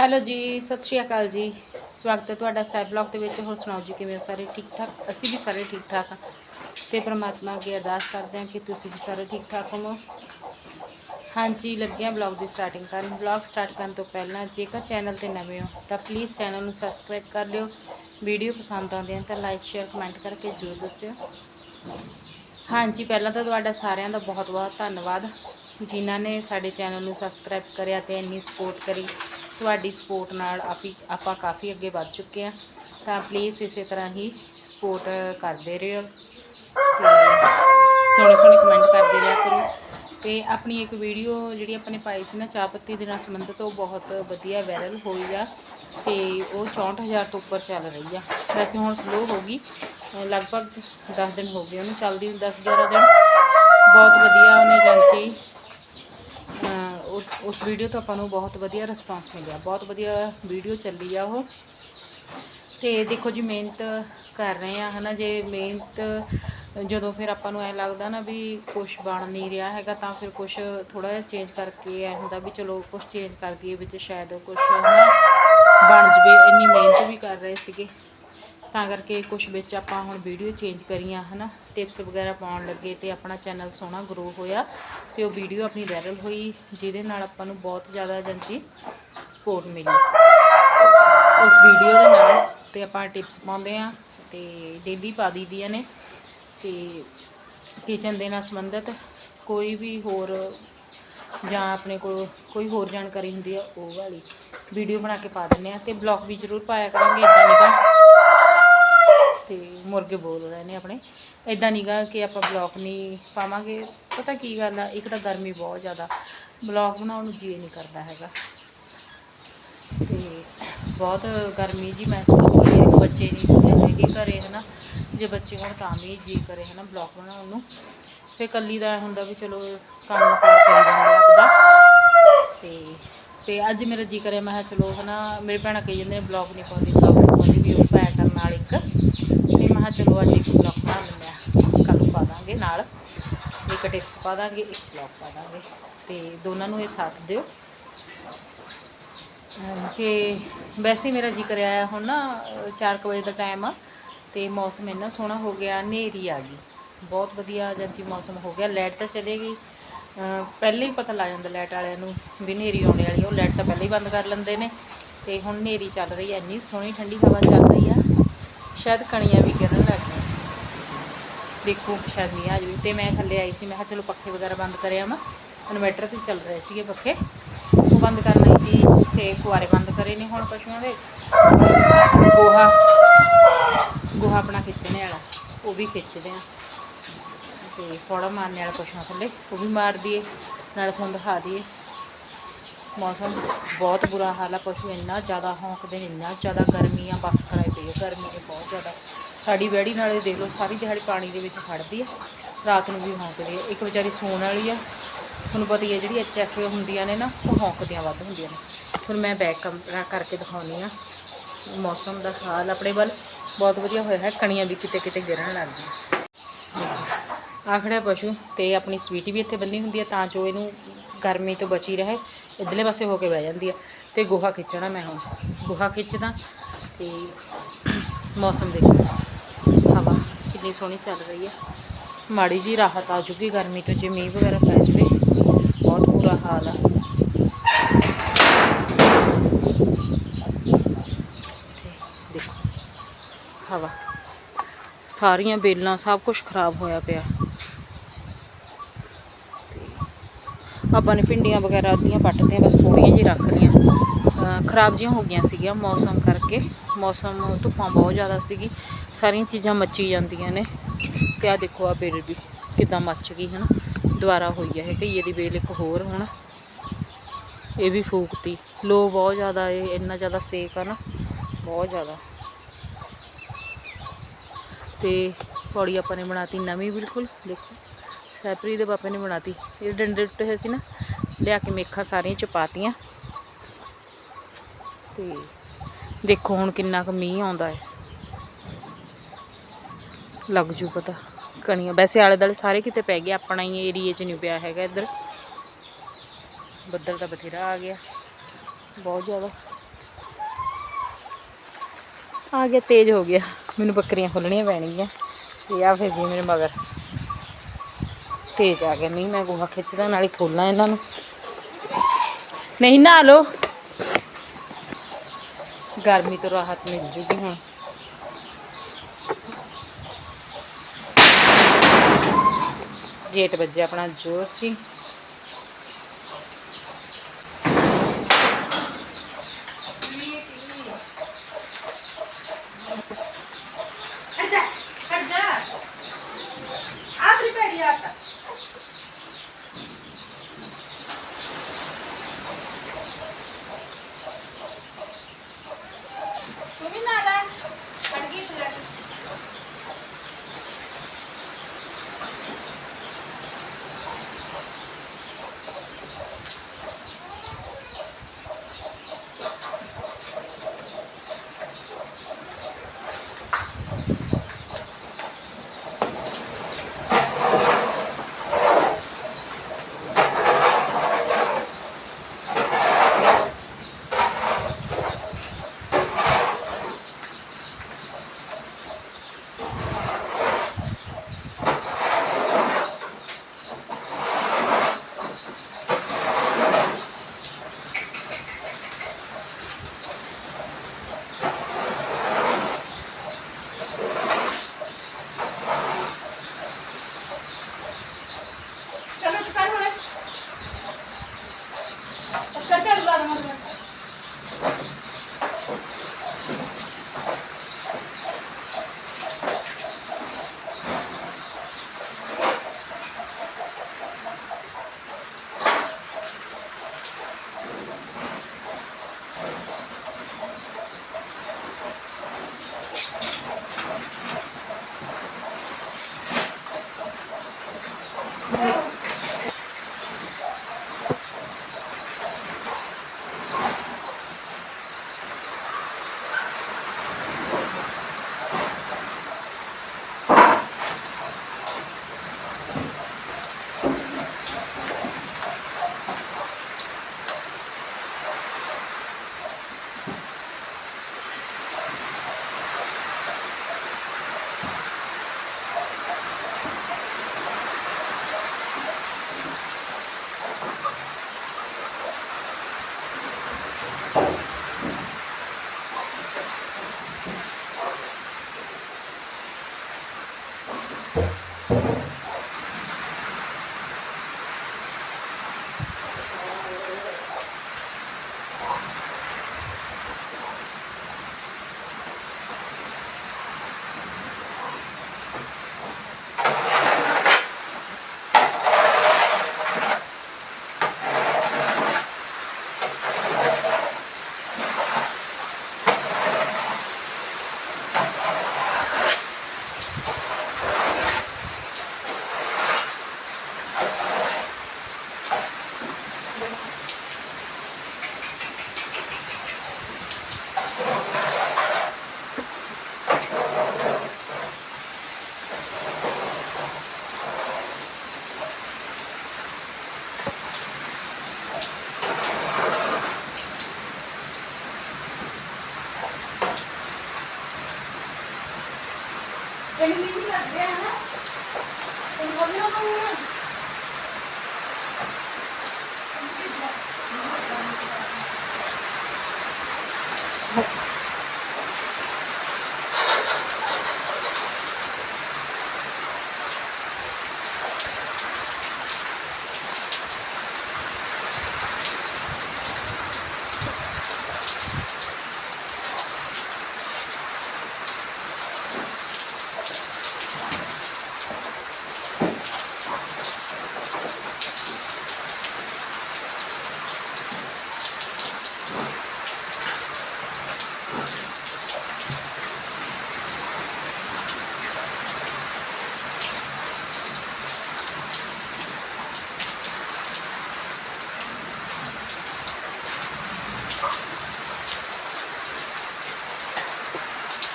Hello ਜੀ, ਸਤਿ ਸ਼੍ਰੀ ਅਕਾਲ ਜੀ। ਸਵਾਗਤ ਹੈ ਤੁਹਾਡਾ ਸੈਬ ਬਲੌਗ ਦੇ ਵਿੱਚ। ਹੋਰ ਸੁਣਾਓ ਜੀ, ਕਿਵੇਂ ਹੋ ਸਾਰੇ? ਠੀਕ ਠਾਕ? ਅਸੀਂ ਵੀ ਸਾਰੇ ਠੀਕ ਠਾਕ ਹਾਂ। ਤੇ ਪ੍ਰਮਾਤਮਾ ਅੱਗੇ ਅਰਦਾਸ ਕਰਦੇ ਹਾਂ ਕਿ ਤੁਸੀਂ ਵੀ ਸਾਰੇ ਠੀਕ ਠਾਕ ਹੋਵੋ। ਹਾਂਜੀ ਲੱਗਿਆ ਹਾਂ ਬਲੌਗ ਦੀ ਸਟਾਰਟਿੰਗ ਕਰਨ। ਬਲੌਗ ਸਟਾਰਟ ਕਰਨ ਤੋਂ ਪਹਿਲਾਂ ਜੇਕਰ ਚੈਨਲ ਤੇ ਨਵੇਂ ਹੋ, ਤਾਂ ਪਲੀਜ਼ ਚੈਨਲ ਨੂੰ ਸਬਸਕ੍ਰਾਈਬ ਕਰ ਲਿਓ। ਵੀਡੀਓ ਪਸੰਦ ਆਉਂਦੀ ਹੈ ਤਾਂ ਲਾਈਕ ਸ਼ੇਅਰ ਕਮੈਂਟ ਕਰਕੇ ਜ਼ਰੂਰ ਦੱਸਿਓ। ਹਾਂਜੀ, ਪਹਿਲਾਂ ਤਾਂ ਤੁਹਾਡਾ ਸਾਰਿਆਂ ਦਾ ਬਹੁਤ ਬਹੁਤ ਧੰਨਵਾਦ। ਜਿਨ੍ਹਾਂ ਨੇ ਸਾਡੇ ਚੈਨਲ ਨੂੰ ਸਬਸਕ੍ਰਾਈਬ ਕਰਿਆ ਤੇ ਇੰਨੀ ਸਪੋਰਟ ਕਰੀ। ਤੁਹਾਡੀ ਸਪੋਰਟ ਨਾਲ ਆਪੀ ਆਪਾਂ ਕਾਫੀ ਅੱਗੇ ਵੱਧ ਚੁੱਕੇ ਹਾਂ। ਤਾਂ ਪਲੀਜ਼ ਇਸੇ ਤਰ੍ਹਾਂ ਹੀ ਸਪੋਰਟ ਕਰਦੇ ਰਹੋ। ਤੇ ਸੋਹਣੇ ਸੋਹਣੇ ਕਮੈਂਟ ਕਰਦੇ ਰਿਹਾ ਕਰੋ। ਤੇ ਆਪਣੀ ਇੱਕ ਵੀਡੀਓ ਜਿਹੜੀ ਆਪਾਂ ਨੇ ਪਾਈ ਸੀ ਨਾ ਚਾਹ ਪੱਤੀ ਦੇ ਨਾਲ ਸੰਬੰਧਿਤ, ਉਹ ਬਹੁਤ ਵਧੀਆ ਵਾਇਰਲ ਹੋਈ ਆ। ਤੇ ਉਹ 64000 ਤੋਂ ਉੱਪਰ ਚੱਲ ਰਹੀ ਆ। ਵੈਸੇ ਹੁਣ ਸਲੋ ਹੋ ਗਈ। ਲਗਭਗ 10 ਦਿਨ ਹੋ ਗਏ ਉਹਨੂੰ, ਚੱਲਦੀ ਨੂੰ 10 11 ਦਿਨ। ਬਹੁਤ ਵਧੀਆ ਉਹਨੇ ਜਾਂਚੀ। ਅਹ ਉਸ- ਵੀਡੀਓ ਤੋਂ ਆਪਾਂ ਨੂੰ ਬਹੁਤ ਵਧੀਆ ਰਿਸਪਾਂਸ ਮਿਲਿਆ। ਬਹੁਤ ਵਧੀਆ ਵੀਡੀਓ ਚੱਲੀ ਆ ਉਹ। ਤੇ ਦੇਖੋ ਜੀ, ਮਿਹਨਤ ਕਰ ਰਹੇ ਆ, ਹਨਾ? ਜੇ ਮਿਹਨਤ ਜਦੋਂ ਫਿਰ ਆਪਾਂ ਨੂੰ ਐ ਲੱਗਦਾ ਨਾ ਵੀ ਕੁਝ ਬਣ ਨਹੀਂ ਰਿਹਾ ਹੈਗਾ, ਤਾਂ ਫਿਰ ਕੁਝ ਥੋੜਾ ਜਿਹਾ ਚੇਂਜ ਕਰਕੇ ਐ ਹੁੰਦਾ ਵੀ ਚਲੋ ਕੁਝ ਚੇਂਜ ਕਰ ਦਈਏ ਵਿੱਚ ਸ਼ਾਇਦ ਕੁਝ ਹਨਾ? ਬਣ ਜਵੇ। ਇੰਨੀ ਮਿਹਨਤ ਵੀ ਕਰ ਰਹੇ ਸੀਗੇ। ਤਾਂ ਕਰਕੇ ਕੁਝ ਵਿੱਚ ਆਪਾਂ ਹੁਣ ਵੀਡੀਓ ਚੇਂਜ ਕਰੀਆਂ, ਹਨਾ? ਟਿਪਸ ਵਗੈਰਾ ਪਾਉਣ ਲੱਗੇ ਤੇ ਆਪਣਾ ਚੈਨਲ ਸੋਹਣਾ ਗਰੋ ਹੋਇਆ ਤੇ ਉਹ ਵੀਡੀਓ ਆਪਣੀ ਵਾਇਰਲ ਹੋਈ, ਜਿਹਦੇ ਨਾਲ ਆਪਾਂ ਨੂੰ ਬਹੁਤ ਜ਼ਿਆਦਾ ਜੰਜੀ ਸਪੋਰਟ ਮਿਲੀ। ਉਸ ਵੀਡੀਓ ਦੇ ਨਾਲ ਤੇ ਆਪਾਂ ਟਿਪਸ ਪਾਉਂਦੇ ਆ ਤੇ ਡੇਲੀ ਪਾ ਦਈਦੀਆਂ ਨੇ ਤੇ ਕਿਚਨ ਦੇ ਨਾਲ ਸੰਬੰਧਿਤ ਕੋਈ ਵੀ ਹੋਰ ਜਾਂ ਆਪਣੇ ਕੋਲ ਕੋਈ ਹੋਰ ਜਾਣਕਾਰੀ ਹੁੰਦੀ ਆ, ਉਹ ਵਾਲੀ ਵੀਡੀਓ ਬਣਾ ਕੇ ਪਾ ਦਿੰਦੇ ਆ ਤੇ ਬਲੌਗ ਵੀ ਜ਼ਰੂਰ ਪਾਇਆ ਕਰਾਂਗੇ ਇਦਾਂ ਨਿਕਾ ਤੇ ਮੁਰਗੇ ਬੋਲ ਰਹੇ ਨੇ ਆਪਣੇ। ਇਦਾਂ ਨੀਗਾ ਕਿ ਆਪਾਂ ਬਲੌਗ ਨਹੀਂ ਪਾਵਾਂਗੇ। ਪਤਾ ਕੀ ਗੱਲ ਆ, ਇੱਕ ਤਾਂ ਗਰਮੀ ਬਹੁਤ ਜ਼ਿਆਦਾ ਬਲੌਗ ਬਣਾਉਣ ਨੂੰ ਜੀ ਨਹੀਂ ਕਰਦਾ ਹੈਗਾ। ਤੇ ਬਹੁਤ ਗਰਮੀ ਜੀ ਮਹਿਸੂਸ ਹੋ ਰਹੀ ਹੈ ਬੱਚੇ ਨਹੀਂ ਸੁਣਦੇ ਹੈਗੇ ਘਰੇ, ਹਨਾ। ਜੇ ਬੱਚੇ ਹੋਣ ਤਾਂ ਵੀ ਜੀ ਕਰੇ, ਹਨਾ ਬਲੌਗ ਬਣਾਉਣ ਨੂੰ। ਫੇ ਕੱਲੀ ਦਾ ਹੁੰਦਾ ਵੀ ਚਲੋ ਕੰਮ ਕਾਰ ਕਰੀ ਜਾਂਦੇ ਆਪਦਾ। ਤੇ ਤੇ ਅੱਜ ਮੇਰਾ ਜੀ ਕਰਿਆ, ਮੈਂ ਕਿਹਾ ਚਲੋ, ਹਨਾ, ਮੇਰੇ ਭੈਣਾਂ ਕਹੀ ਜਾਂਦੇ ਨੇ ਬਲੌਗ ਨਹੀਂ ਪਾਉਂਦੀ ਬਲੌਗ ਨਹੀਂ ਪਾਉਂਦੀ ਵੀ ਉਹ ਪਾਇਆ ਮੈਂ ਚਲੋ ਅੱਜ ਇੱਕ ਬਲੌਗ ਬਣਾ ਲੈਂਦੇ ਆ ਕੱਲ ਪਾ ਦਾਂਗੇ ਨਾਲ। ਇੱਕ ਟਿਪਸ ਪਾ ਦਾਂਗੇ, ਇੱਕ ਬਲੌਗ ਪਾ ਦਾਂਗੇ। ਤੇ ਦੋਨਾਂ ਨੂੰ ਇਹ ਸਾਥ ਦਿਓ। ਅਮ ਵੈਸੇ ਮੇਰਾ ਜੀ ਕਰਿਆ ਹੁਣ ਨਾ 4 ਵਜੇ ਦਾ ਟਾਈਮ ਆ, ਤੇ ਮੌਸਮ ਇੰਨਾ ਸੋਹਣਾ ਹੋ ਗਿਆ, ਹਨੇਰੀ ਆ ਗਈ। ਬਹੁਤ ਵਧੀਆ ਜੰਜੀ ਮੌਸਮ ਹੋ ਗਿਆ ਲਾਈਟ ਤਾਂ ਚਲੇ ਗਈ। ਅਮ ਪਹਿਲੇ ਹੀ ਪਤਾ ਲੱਗ ਜਾਂਦਾ ਲਾਈਟ ਵਾਲਿਆਂ ਨੂੰ ਵੀ ਹਨੇਰੀ ਆਉਣੇ ਵਾਲੀ ਉਹ ਲਾਈਟ ਤਾਂ ਪਹਿਲੇ ਹੀ ਬੰਦ ਕਰ ਲੈਂਦੇ ਨੇ। ਤੇ ਹੁਣ ਹਨੇਰੀ ਚੱਲ ਰਹੀ ਹੈ ਇੰਨੀ ਸੋਹਣੀ ਠੰਡੀ ਹਵਾ ਚੱਲ ਰਹੀ ਆ। ਸ਼ਾਇਦ ਕਣੀਆਂ ਵੀ ਦੇਖੋ, ਸ਼ਾਇਦ ਨਹੀਂ ਆ ਜਾਵੇ। ਤੇ ਮੈਂ ਥੱਲੇ ਆਈ ਸੀ, ਮੈਂ ਕਿਹਾ ਚਲੋ ਪੱਖੇ ਵਗੈਰਾ ਬੰਦ ਕਰਿਆ ਮੈਂ। ਇਨਵਰਟਰ ਤੇ ਚੱਲ ਰਹੇ ਸੀਗੇ ਪੱਖੇ। ਉਹ ਬੰਦ ਕਰਨਾ ਸੀ ਤੇ ਕੁਆਰੇ ਬੰਦ ਕਰੇ ਨੇ ਹੁਣ ਪਸ਼ੂਆਂ ਦੇ। ਗੋਹਾ ਗੋਹਾ ਆਪਣਾ ਖਿੱਚਣੇ ਵਾਲਾ, ਉਹ ਵੀ ਖਿੱਚਦੇ ਆ। ਤੇ ਫੋੜਾ ਮਾਰਨੇ ਵਾਲਾ ਪਸ਼ੂਆਂ ਥੱਲੇ, ਉਹ ਵੀ ਮਾਰ ਦਈਏ, ਨਾਲ ਤੁਹਾਨੂੰ ਦਿਖਾ ਦਈਏ। ਮੌਸਮ ਬਹੁਤ ਬੁਰਾ ਹਾਲ ਆ, ਪਸ਼ੂ ਇੰਨਾ ਜ਼ਿਆਦਾ ਹੌਂਕਦੇ ਨੇ, ਇੰਨਾ ਜ਼ਿਆਦਾ ਗਰਮੀ ਆ, ਬਸ ਕਰਾਈ ਪਈ ਆ, ਗਰਮੀ ਹੈ ਬਹੁਤ ਜ਼ਿਆਦਾ। ਸਾਡੀ ਵਿਹੜੀ ਨਾਲੇ ਦੇਖ ਲਓ, ਸਾਰੀ ਦਿਹਾੜੀ ਪਾਣੀ ਦੇ ਵਿੱਚ ਖੜਦੀ ਆ। ਰਾਤ ਨੂੰ ਵੀ ਹੌਂਕਦੀ ਆ। ਇੱਕ ਵਿਚਾਰੀ ਸੌਣ ਵਾਲੀ ਆ। ਤੁਹਾਨੂੰ ਪਤਾ ਹੀ ਹੈ ਜਿਹੜੀ ਐਚ ਹੁੰਦੀਆਂ ਨੇ ਨਾ, ਉਹ ਹੌਂਕਦੀਆਂ ਵੱਧ ਹੁੰਦੀਆਂ ਨੇ। ਹੁਣ ਮੈਂ ਬੈਕ ਕਮਰਾ ਕਰਕੇ ਦਿਖਾਉਣੀ ਆ। ਮੌਸਮ ਦਾ ਹਾਲ ਆਪਣੇ ਵੱਲ ਬਹੁਤ ਵਧੀਆ ਹੋਇਆ ਹੈ। ਕਣੀਆਂ ਵੀ ਕਿਤੇ ਕਿਤੇ ਗਿਰਨ ਲੱਗ ਗਈਆਂ। ਆਖੜਾ ਪਸ਼ੂ ਤੇ ਆਪਣੀ ਸਵੀਟੀ ਵੀ ਇੱਥੇ ਬੰਨੀ ਹੁੰਦੀ ਹੈ ਤਾਂ ਜੋ ਇਹਨੂੰ ਗਰਮੀ ਤੋਂ ਬਚੀ ਰਹੇ, ਇਧਰਲੇ ਪਾਸੇ ਹੋ ਕੇ ਬਹਿ ਜਾਂਦੀ ਆ। ਤੇ ਗੋਹਾ ਖਿੱਚਣਾ ਮੈਂ ਹੁਣ। ਗੋਹਾ ਖਿੱਚਦਾ ਤੇ ਮੌਸਮ ਦੇਖੋ ਹਵਾ ਕਿੰਨੀ ਸੋਹਣੀ ਚੱਲ ਰਹੀ ਹੈ। ਮਾੜੀ ਜੀ ਰਾਹਤ ਆ ਜੂਗੀ ਗਰਮੀ ਤੋਂ, ਜੇ ਮੀਂਹ ਵਗੈਰਾ ਪੈ ਜਾਵੇ। ਬਹੁਤ ਬੁਰਾ ਹਾਲ ਆ। ਦੇਖੋ, ਹਵਾ। ਸਾਰੀਆਂ ਬੇਲਾਂ ਸਭ ਕੁਝ ਖਰਾਬ ਹੋਇਆ ਪਿਆ। ਆਪਾਂ ਨੇ ਭਿੰਡੀਆਂ ਵਗੈਰਾ ਅੱਧੀਆਂ ਪੱਟਦੇ ਪੱਟਦੀਆਂ ਬਸ ਥੋੜੀਆਂ ਜਿਹੀ ਰੱਖ ਖਰਾਬ ਜਿਹੀਆਂ ਹੋ ਗਈਆਂ ਸੀਗੀਆਂ ਮੌਸਮ ਕਰਕੇ। ਮੌਸਮ, ਧੁੱਪਾਂ ਬਹੁਤ ਜ਼ਿਆਦਾ ਸੀਗੀ। ਸਾਰੀਆਂ ਚੀਜ਼ਾਂ ਮੱਚੀ ਜਾਂਦੀਆਂ ਨੇ। ਤੇ ਆ ਦੇਖੋ ਆ ਬੇਲ ਵੀ ਕਿਦਾਂ ਮੱਚ ਗਈ, ਹਨਾ? ਦੁਬਾਰਾ ਹੋਈ ਹੈ ਇਹ ਘਈਏ ਦੀ ਬੇਲ ਇੱਕ ਹੋਰ ਹੁਣ। ਇਹ ਵੀ ਫੂਕਤੀ। ਲੋ, ਬਹੁਤ ਜ਼ਿਆਦਾ ਇਹ, ਇੰਨਾ ਜ਼ਿਆਦਾ ਸੇਕ ਆ ਨਾ। ਬਹੁਤ ਜ਼ਿਆਦਾ। ਤੇ ਪੌੜੀ ਆਪਾਂ ਨੇ ਬਣਾਤੀ ਨਵੀਂ ਬਿਲਕੁਲ, ਦੇਖੋ। ਸੈਪਰੀ ਦੇ ਪਾਪੇ ਨੇ ਬਣਾਤੀ। ਇਹ ਡੰਡੇ ਟੁੱਟੇ ਹੋਏ ਸੀ ਨਾ, ਲਿਆ ਕੇ ਮੇਖਾਂ ਸਾਰੀਆਂ ਚ ਪਾਤੀਆਂ। ਤੇ ਦੇਖੋ ਹੁਣ ਕਿੰਨਾ ਕੁ ਮੀਂਹ ਆਉਂਦਾ ਹੈ। ਲੱਗ ਜੂ ਪਤਾ, ਕਣੀਆਂ, ਵੈਸੇ ਆਲੇ ਦਾਲੇ ਸਾਰੇ ਕਿਤੇ ਪੈ ਗਏ, ਆਪਣਾ ਹੀ ਏਰੀਏ 'ਚ ਨਹੀਂ ਪਿਆ ਹੈਗਾ ਇੱਧਰ। ਬੱਦਲ ਤਾਂ ਬਥੇਰਾ ਆ ਗਿਆ, ਬਹੁਤ ਜ਼ਿਆਦਾ। ਆ ਗਿਆ, ਤੇਜ਼ ਹੋ ਗਿਆ। ਮੈਨੂੰ ਬੱਕਰੀਆਂ ਖੋਲਣੀਆਂ ਪੈਣਗੀਆਂ। ਤੇ ਆ ਫਿਰ ਵੀ ਮੇਰੇ ਮਗਰ। ਤੇਜ਼ ਆ ਗਿਆ ਮੀਂਹ, ਮੈਂ ਗੋਹਾ ਖਿੱਚਦਾ, ਨਾਲੇ ਖੋਲਾਂ ਇਹਨਾਂ ਨੂੰ। ਨਹੀਂ ਨਾ ਲੋ ਗਰਮੀ ਤੋਂ ਰਾਹਤ ਮਿਲ ਜੂਗੀ ਹੁਣ ਗੇਟ ਵੱਜਿਆ ਆਪਣਾ ਜ਼ੋਰ ਚੀ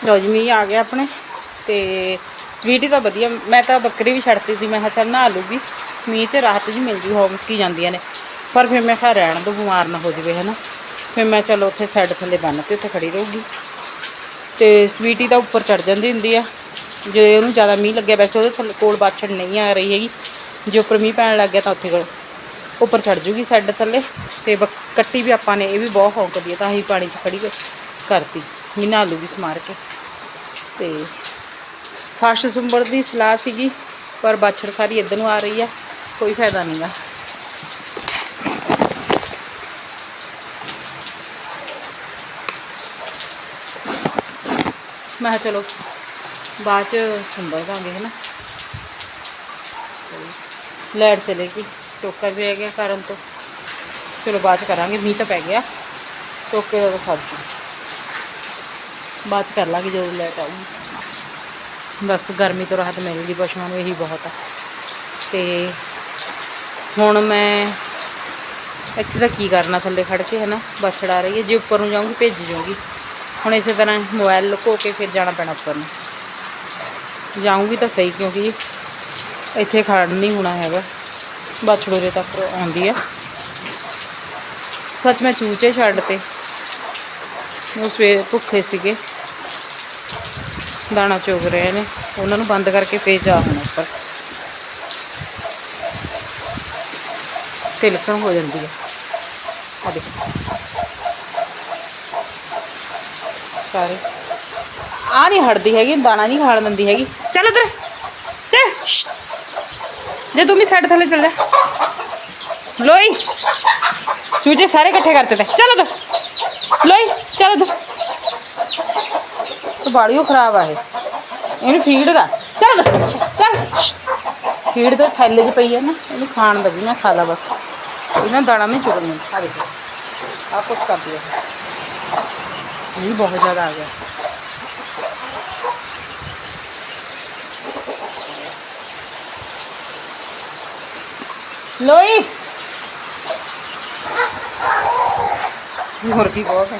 ਲੋ ਜੀ, ਮੀਂਹ ਆ ਗਿਆ ਆਪਣੇ ਤੇ ਸਵੀਟੀ ਤਾਂ ਵਧੀਆ। ਮੈਂ ਤਾਂ ਬੱਕਰੀ ਵੀ ਛੱਡਤੀ ਸੀ, ਮੈਂ ਕਿਹਾ ਚੱਲ ਨਹਾ ਲੂਗੀ ਮੀਂਹ 'ਚ ਰਾਹਤ ਜੀ ਮਿਲ ਜੂ ਹੋਮਕੀ ਜਾਂਦੀਆਂ ਨੇ। ਪਰ ਫਿਰ ਮੈਂ ਖਾ ਰਹਿਣ ਤੋਂ ਬਿਮਾਰ ਨਾ ਹੋ ਜਵੇ, ਹਨਾ। ਫਿਰ ਮੈਂ ਚਲੋ ਉੱਥੇ ਸਾਈਡ ਥੱਲੇ ਬੰਨ ਕੇ ਉੱਥੇ ਖੜੀ ਰਹੂਗੀ। ਤੇ ਸਵੀਟੀ ਤਾਂ ਉੱਪਰ ਚੜ ਜਾਂਦੀ ਹੁੰਦੀ ਆ। ਜੇ ਉਹਨੂੰ ਜ਼ਿਆਦਾ ਮੀਂਹ ਲੱਗਿਆ, ਵੈਸੇ ਉਹਦੇ ਥੱਲੇ ਕੋਲ ਬਾਛੜ ਨਹੀਂ ਆ ਰਹੀ ਹੈਗੀ। ਜੇ ਉੱਪਰ ਮੀਂਹ ਪੈਣ ਲੱਗ ਗਿਆ ਤਾਂ ਉੱਥੇ ਕੋਲ ਉੱਪਰ ਚੜ ਜੂਗੀ ਸਾਈਡ ਥੱਲੇ। ਤੇ ਕੱਟੀ ਵੀ ਆਪਾਂ ਨੇ, ਇਹ ਵੀ ਬਹੁਤ ਹੌਂਕਦੀ ਹੈ ਤਾਂ ਅਸੀਂ ਪਾਣੀ 'ਚ ਖੜੀ ਕਰਤੀ। ਮੀਂਹ ਨਾਲੂ ਵੀ ਸਮਾਰ ਕੇ। ਤੇ ਫਾਸ਼ ਸੁੰਬੜ ਦੀ ਸਲਾਹ ਸੀਗੀ, ਪਰ ਬਾਛੜ ਸਾਰੀ ਇੱਧਰ ਨੂੰ ਆ ਰਹੀ ਆ, ਕੋਈ ਫਾਇਦਾ ਨਹੀਂਗਾ ਮੈਂ ਕਿਹਾ ਚਲੋ, ਬਾਅਦ ਚ ਸੁੰਬੜ ਦਾਂਗੇ ਨਾ ਲੈਟ ਚਲੇ ਗਈ ਟੋਕਾ ਵੀ ਰਹਿ ਗਿਆ ਕਰਨ ਤੋਂ। ਚਲੋ ਬਾਅਦ ਚ ਕਰਾਂਗੇ, ਮੀਂਹ ਤਾਂ ਪੈ ਗਿਆ ਟੋਕੇ ਦਾ ਤਾਂ ਸਬਜ਼ੀ ਬਾਅਦ ਚ ਕਰ ਲਾਂਗੇ ਜਦੋਂ ਲੈਟ ਆਊਗੀ। ਬਸ ਗਰਮੀ ਤੋਂ ਰਾਹਤ ਮਿਲ ਗਈ, ਪਸ਼ੂਆਂ ਨੂੰ ਇਹੀ ਬਹੁਤ ਆ। ਤੇ ਹੁਣ ਮੈਂ ਇੱਥੇ ਤਾਂ ਕੀ ਕਰਨਾ, ਥੱਲੇ ਖੜ ਕੇ ਹੈ ਨਾ ਬਛੜ ਛੜਾ ਰਹੀ ਹੈ। ਜੇ ਉੱਪਰ ਨੂੰ ਜਾਊਂਗੀ, ਭੇਜ ਜਾਊਂਗੀ। ਹੁਣ ਇਸੇ ਤਰ੍ਹਾਂ ਮੋਬਾਈਲ ਲੁਕੋ ਕੇ ਫਿਰ ਜਾਣਾ ਪੈਣਾ ਉੱਪਰ ਨੂੰ। ਜਾਊਂਗੀ ਤਾਂ ਸਹੀ, ਕਿਉਂਕਿ ਇੱਥੇ ਖੜ ਨਹੀਂ ਹੋਣਾ ਹੈਗਾ। ਬਛੜੋਰੇ ਤੱਕ ਆਉਂਦੀ ਆ। ਸੱਚ ਮੈਂ ਚੂਚੇ ਛੱਡ ਤੇ ਉਹ ਸਵੇਰ ਭੁੱਖੇ ਸੀਗੇ। ਦਾਣਾ ਚੁਗ ਰਹੇ ਨੇ। ਉਹਨਾਂ ਨੂੰ ਬੰਦ ਕਰਕੇ ਫੇਰ ਜਾ ਹੁਣ ਉੱਪਰ ਤਿਲਕਣ ਹੋ ਜਾਂਦੀ ਹੈ ਆ ਦੇਖੋ। ਸਾਰੇ। ਆ ਨਹੀਂ ਹਟਦੀ ਹੈਗੀ, ਦਾਣਾ ਨਹੀਂ ਖਾਣ ਦਿੰਦੀ ਹੈਗੀ। ਚੱਲ ਇੱਧਰ। ਚੱਲ। ਜੇ ਤੂੰ ਵੀ ਸਾਈਡ ਥੱਲੇ ਚੱਲ ਜਾ। ਲੋਈ। ਚੂਚੇ ਸਾਰੇ ਇਕੱਠੇ ਕਰਤੇ ਤੇ। ਚੱਲ ਇੱਧਰ ਲੋਈ, ਚੱਲ ਦੋ ਤੇ ਬਾੜੀਓ ਖਰਾਬ ਆ ਇਹ ਇਹਨੂੰ ਫੀਡ ਦਾ ਚੱਲ ਇੱਧਰ ਚੱਲ ਸ਼ਸ਼। ਫੀਡ ਤੇ ਥੈਲੇ 'ਚ ਪਈ ਹੈ ਨਾ ਇਹਨੂੰ ਖਾਣ ਦਾ ਵੀ ਨਾ ਖਾ ਲਾ ਬਸ ਇਹਨਾਂ ਦਾਣਾ ਨਹੀਂ ਚੁਗਣਾ ਆ ਦੇਖੋ ਆ ਕੁਛ ਕਰਦੀ ਹੈ ਇਹ ਬਹੁਤ ਜ਼ਿਆਦਾ ਆ ਗਿਆ ਲੋਈ ਹੋਰ ਵੀ ਬਹੁਤ ਹੈ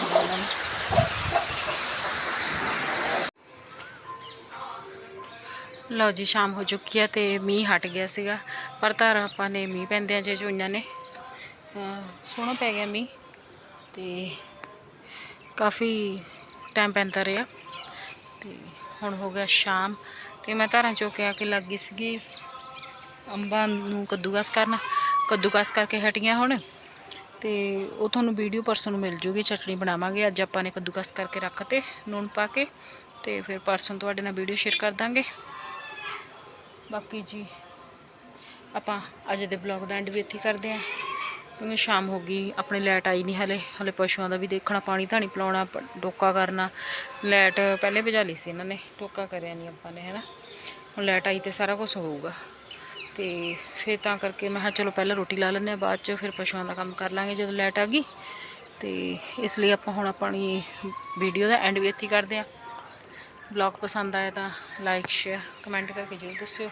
ਲਓ ਜੀ, ਸ਼ਾਮ ਹੋ ਚੁੱਕੀ ਆ ਤੇ ਮੀਂਹ ਹਟ ਗਿਆ ਸੀਗਾ। ਪਰ ਧਰ ਆਪਾਂ ਨੇ ਮੀਂਹ ਪੈਂਦਿਆਂ ਜੇ ਚੋਈਆਂ ਨੇ। ਸੋਹਣਾ ਪੈ ਗਿਆ ਮੀਂਹ। ਤੇ ਕਾਫੀ ਟਾਈਮ ਪੈਂਦਾ ਰਿਹਾ। ਤੇ ਹੁਣ ਹੋ ਗਿਆ ਸ਼ਾਮ। ਤੇ ਮੈਂ ਧਾਰਾਂ ਚੋਂ ਕੇ ਆ ਕੇ ਲੱਗ ਗਈ ਸੀਗੀ ਅੰਬਾਂ ਨੂੰ ਕੱਦੂਕਸ ਕਰਨ। ਕੱਦੂਕਸ ਕਰਕੇ ਹਟੀਆਂ ਹੁਣ। ਤੇ ਉਹ ਤੁਹਾਨੂੰ ਵੀਡੀਓ ਪਰਸੋਂ ਨੂੰ ਮਿਲ ਜੂਗੀ ਚਟਣੀ ਬਣਾਵਾਂਗੇ। ਅੱਜ ਆਪਾਂ ਨੇ ਕੱਦੂਕਸ ਕਰਕੇ ਰੱਖਤੇ ਨੂਣ ਪਾ ਕੇ। ਤੇ ਫਿਰ ਪਰਸੋਂ ਤੁਹਾਡੇ ਨਾਲ ਵੀਡੀਓ ਸ਼ੇਅਰ ਕਰ ਦਾਂਗੇ। ਬਾਕੀ ਜੀ, ਆਪਾਂ ਅੱਜ ਦੇ ਬਲੌਗ ਦਾ ਐਂਡ ਵੀ ਇੱਥੇ ਕਰਦੇ ਆਂ ਕਿਉਂਕਿ ਸ਼ਾਮ ਹੋ ਗਈ, ਆਪਣੇ ਲਾਈਟ ਆਈ ਨਹੀਂ ਹਲੇ ਹਲੇ ਪਸ਼ੂਆਂ ਦਾ ਵੀ ਦੇਖਣਾ, ਪਾਣੀ ਧਾਣੀ ਪਿਲਾਉਣਾ, ਪ- ਡੋਕਾ ਕਰਨਾ ਲਾਈਟ ਪਹਿਲੇ ਭਜਾ ਲਈ ਸੀ ਇਹਨਾਂ ਨੇ ਟੋਕਾ ਕਰਿਆ ਨਹੀਂ ਆਪਾਂ ਨੇ, ਹੈਨਾ? ਹੁਣ ਲਾਈਟ ਆਈ ਤੇ ਸਾਰਾ ਕੁਝ ਹੋਊਗਾ। ਤੇ ਫਿਰ ਤਾਂ ਕਰਕੇ ਮੈਂ ਕਿਹਾ ਚਲੋ ਪਹਿਲਾਂ ਰੋਟੀ ਲਾ ਲੈਂਦੇ ਆ ਬਾਅਦ ਚ ਫਿਰ ਪਸ਼ੂਆਂ ਦਾ ਕੰਮ ਕਰ ਲਾਂਗੇ ਜਦੋਂ ਲਾਈਟ ਆ ਗਈ। ਤੇ ਇਸ ਲਈ ਆਪਾਂ ਹੁਣ ਆਪਣੀ ਵੀਡੀਓ ਦਾ ਐਂਡ ਵੀ ਇੱਥੇ ਕਰਦੇ ਆਂ ਬਲੌਗ ਪਸੰਦ ਆਇਆ ਤਾਂ ਲਾਈਕ, ਸ਼ੇਅਰ, ਕਮੈਂਟ ਕਰਕੇ ਜ਼ਰੂਰ ਦੱਸਿਓ।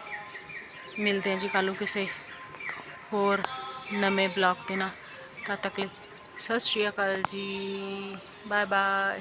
ਮਿਲਦੇ ਹਾਂ ਜੀ ਕੱਲ੍ਹ ਨੂੰ ਕਿਸੇ ਹੋਰ ਨਵੇਂ ਬਲੌਗ ਦੇ ਨਾਲ। ਤਦ ਤੱਕ ਲਈ ਸਤਿ ਸ਼੍ਰੀ ਅਕਾਲ ਜੀ। Bye bye